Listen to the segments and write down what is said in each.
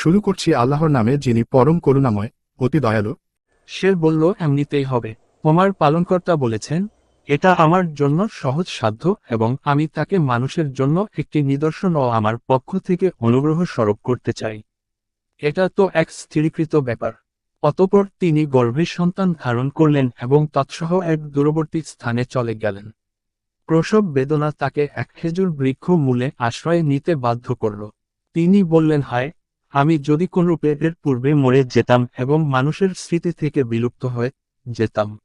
শুরু করছি আল্লাহর নামে যিনি পরম করুণাময়, অতি দয়ালু। সে বলল, এমনিতেই হবে। তোমার পালনকর্তা বলেছেন, এটা আমার জন্য সহজ সাধ্য এবং আমি তাকে মানুষের জন্য একটি নিদর্শন ও আমার পক্ষ থেকে অনুগ্রহ স্বরূপ করতে চাই। এটা তো এক স্থিরীকৃত ব্যাপার। অতপর তিনি গর্ভে সন্তান ধারণ করলেন এবং তৎসহ এক দূরবর্তী স্থানে চলে গেলেন। প্রসব বেদনা তাকে এক খেজুর বৃক্ষ মূলে আশ্রয় নিতে বাধ্য করল। তিনি বললেন, হায় আমি যদি কোনরূপে এর পূর্বে মরে যেতাম এবং মানুষের স্মৃতি থেকে বিলুপ্ত হয়ে যেতাম।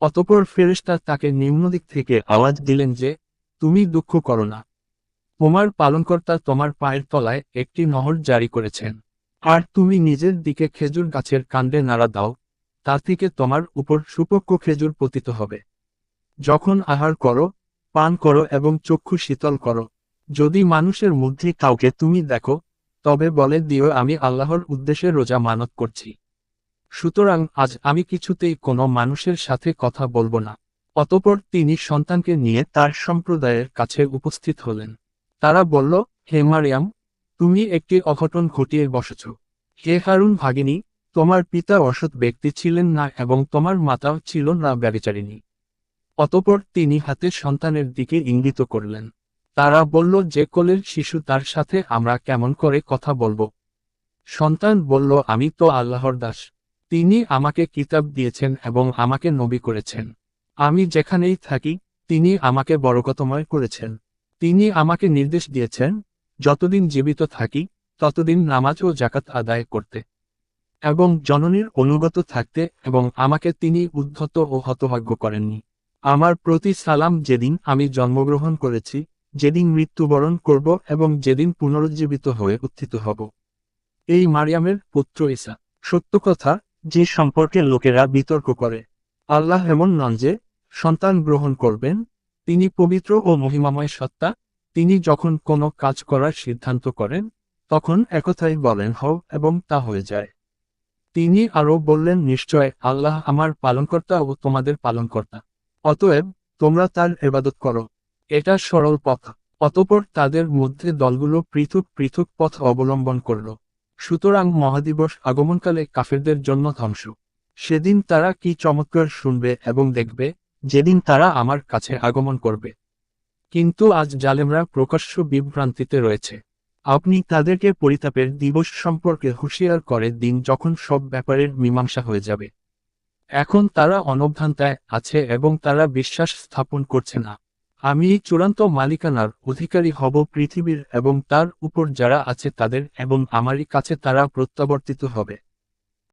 অতপর ফেরেশতা তাকে নিম্নদিক থেকে আওয়াজ দিলেন যে, তুমি দুঃখ করো না। তোমার পালনকর্তা তোমার পায়ের তলায় একটি নহর জারি করেছেন। আর তুমি নিজের দিকে খেজুর গাছের কাণ্ডে নাড়া দাও। তা থেকে তোমার উপর সুপক্ষ খেজুর পতিত হবে। যখন আহার করো, পান করো এবং চক্ষু শীতল করো। যদি মানুষের মধ্যে কাউকে তুমি দেখো তবে বলে দিও, আমি আল্লাহর উদ্দেশ্যে রোজা মানত করছি। সুতরাং আজ আমি কিছুতেই কোনো মানুষের সাথে কথা বলব না। অতপর তিনি সন্তানকে নিয়ে তার সম্প্রদায়ের কাছে উপস্থিত হলেন। তারা বলল, হে মারিয়াম, তুমি একটি অঘটন ঘটিয়ে বসেছ। হে হারুন ভাগিনী, তোমার পিতা অসৎ ব্যক্তি ছিলেন না এবং তোমার মাতাও ছিল না ব্যবিচারিণী অতপর তিনি হাতে সন্তানের দিকে ইঙ্গিত করলেন। তারা বলল, যে কোলের শিশু তার সাথে আমরা কেমন করে কথা বলব? সন্তান বলল, আমি তো আল্লাহর দাস। তিনি আমাকে কিতাব দিয়েছেন এবং আমাকে নবী করেছেন। আমি যেখানেই থাকি, তিনি আমাকে বরকতময় করেছেন। তিনি আমাকে নির্দেশ দিয়েছেন, যতদিন জীবিত থাকি, ততদিন নামাজ ও জাকাত আদায় করতে। এবং জননীর অনুগত থাকতে এবং আমাকে তিনি উদ্ধত ও হতভাগ্য করেননি। আমার প্রতি সালাম যেদিন আমি জন্মগ্রহণ করেছি যেদিন মৃত্যুবরণ করব এবং যেদিন পুনরুজ্জীবিত হয়ে উত্থিত হব। এই মারিয়ামের পুত্র ঈসা। সত্য কথা, যে সম্পর্কে লোকেরা বিতর্ক করে, আল্লাহ এমন নন যে, সন্তান গ্রহণ করবেন, তিনি পবিত্র ও মহিমাময় সত্তা, তিনি যখন কোনো কাজ করার সিদ্ধান্ত করেন, তখন একথাই বলেন, হও এবং তা হয়ে যায়। তিনি আরও বললেন, নিশ্চয় আল্লাহ আমার পালনকর্তা ও তোমাদের পালনকর্তা। অতএব তোমরা তার এবাদত করো। এটা সরল পথ। অতপর তাদের মধ্যে দলগুলো পৃথক পৃথক পথ অবলম্বন করল। সুতরাং মহাদিবস আগমনকালে কাফেরদের জন্য ধ্বংস। সেদিন তারা কি চমৎকার শুনবে এবং দেখবে? যেদিন তারা আমার কাছে আগমন করবে। কিন্তু আজ জালেমরা প্রকাশ্য বিভ্রান্তিতে রয়েছে। আপনি তাদেরকে পরিতাপের দিবস সম্পর্কে হুঁশিয়ার করে দিন যখন সব ব্যাপারের মীমাংসা হয়ে যাবে। এখন তারা অনভ্রান্তায় আছে এবং তারা বিশ্বাস স্থাপন করছে না। আমি এই চূড়ান্ত মালিকানার অধিকারী হব পৃথিবীর এবং তার উপর যারা আছে তাদের এবং আমারই কাছে তারা প্রত্যাবর্তিত হবে।